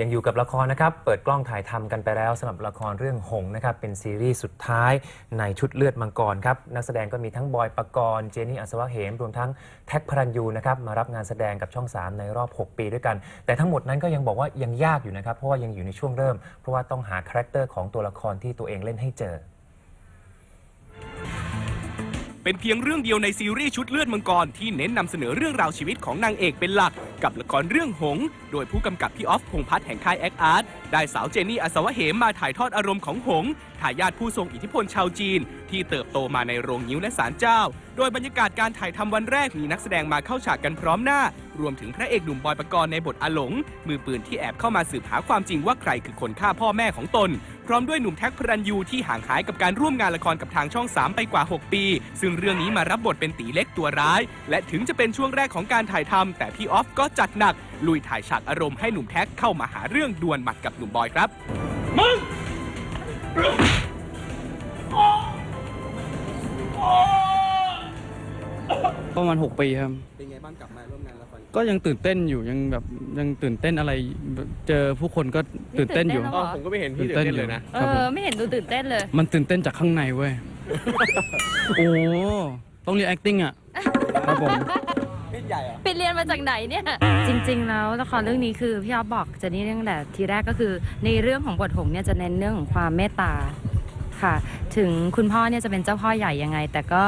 ยังอยู่กับละครนะครับ เปิดกล้องถ่ายทำกันไปแล้วสำหรับละครเรื่องหงนะครับ เป็นซีรีส์สุดท้ายในชุดเลือดมังกรครับ นักแสดงก็มีทั้งบอยปกรณ์ เจนี่อัศวะเหม รวมทั้งแท็กพระรันยูนะครับ มารับงานแสดงกับช่อง 3 ในรอบ 6 ปีด้วยกัน แต่ทั้งหมดนั้นก็ยังบอกว่ายังยากอยู่นะครับ เพราะว่ายังอยู่ในช่วงเริ่ม เพราะว่าต้องหาคาแรคเตอร์ของตัวละครที่ตัวเองเล่นให้เจอ เป็นเพียงเรื่องเดียวในซีรีส์ชุดเลือดมังกรที่เน้นนำเสนอเรื่องราวชีวิตของนางเอกเป็นหลัก กับละครเรื่องหง โดยผู้กำกับพี่ออฟพงพัฒน์แห่งค่ายแอคอาร์ตได้สาวเจนี่อัศวะเหมมาถ่ายทอดอารมณ์ของหงทายาทผู้ทรงอิทธิพลชาวจีน ที่เติบโตมาในโรงงิ้วและศาลเจ้า โดยบรรยากาศการถ่ายทำวันแรกมีนักแสดงมาเข้าฉากกันพร้อมหน้า รวมถึงพระเอกหนุ่มบอยปกรณ์ในบทอาหลง มือปืนที่แอบเข้ามาสืบหาความจริงว่าใครคือคนฆ่าพ่อแม่ของตน พร้อมด้วยหนุ่มแท็กพรันยูที่ห่างหายกับการร่วมงานละครกับทางช่อง 3 ไปกว่า 6 ปี ซึ่งเรื่องนี้มารับบทเป็นตีเล็กตัวร้าย และถึงจะเป็นช่วงแรกของการถ่ายทำแต่พี่ออฟก็จัดหนัก ลุยถ่ายฉากอารมณ์ให้หนุ่มแท็กเข้ามาหาเรื่องดวลหมัดกับหนุ่มบอยครับ ประมาณ 6 ปีครับ เป็นไงบ้างกลับมาร่วมงานละครก็ยังตื่นเต้นอยู่ยังแบบยังตื่นเต้นอะไรเจอผู้คนก็ตื่นเต้นอยู่ตื่นเต้นเหรอ๋อผมก็ไม่เห็นพี่ตื่นเต้นเลยนะ เออ ไม่เห็นดูตื่นเต้นเลย มันตื่นเต้นจากข้างในเว้ย โอ้ ต้องเรียน acting อะครับผมพี่ใหญ่อะไปเรียนมาจากไหนเนี่ย จริง ๆ แล้วละครเรื่องนี้คือพี่อ๊อฟบอกเจนนี่เรื่องแต่ทีแรกก็คือ ในเรื่องของบทหงส์เนี่ยจะเน้นเรื่องของความเมตตาค่ะ ถึงคุณพ่อเนี่ยจะเป็นเจ้าพ่อใหญ่ยังไง แต่ก็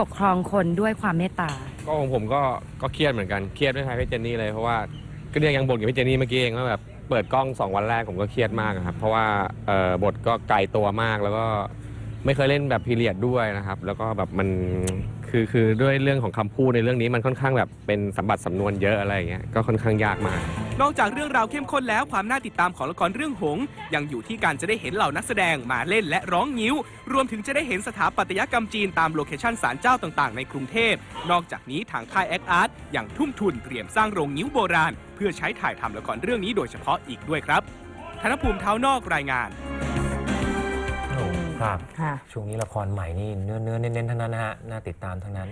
ปกครองคนด้วยความเมตตา ก็ของผมก็ก็เครียดเหมือนกันเครียดไม่แพ้พี่เจนนี่เลยเพราะว่าก็เนี่ยยังบ่นกับพี่เจนนี่เมื่อกี้เองว่าแบบเปิดกล้องสองวันแรกผมก็เครียดมากอะครับเพราะว่าเอ่อบทก็ไกลตัวมากแล้วก็ ไม่เคยเล่นแบบพีเรียดด้วยนะครับ แล้วก็แบบมันคือคือด้วยเรื่องของคำพูดในเรื่องนี้มันค่อนข้างแบบเป็นสัมบัติสำนวนเยอะอะไรอย่างเงี้ยก็ค่อนข้างยากมาก นอกจากเรื่องราวเข้มข้นแล้วความน่าติดตามของละครเรื่องหงส์ยังอยู่ที่การจะได้เห็นเหล่านักแสดงมาเล่นและร้องงิ้ว รวมถึงจะได้เห็นสถาปัตยกรรมจีนตามโลเคชั่นศาลเจ้าต่างๆในกรุงเทพ นอกจากนี้ทางค่ายแอคอาร์ตยังทุ่มทุนเตรียมสร้างโรงงิ้วโบราณ เพื่อใช้ถ่ายทำละครเรื่องนี้โดยเฉพาะอีกด้วยครับธนภูมิเท้านอกรายงาน ครับ ค่ะ ช่วงนี้ละครใหม่นี่เนื้อเนื้อๆเน้นๆทั้งนั้นนะฮะ น่าติดตามทั้งนั้น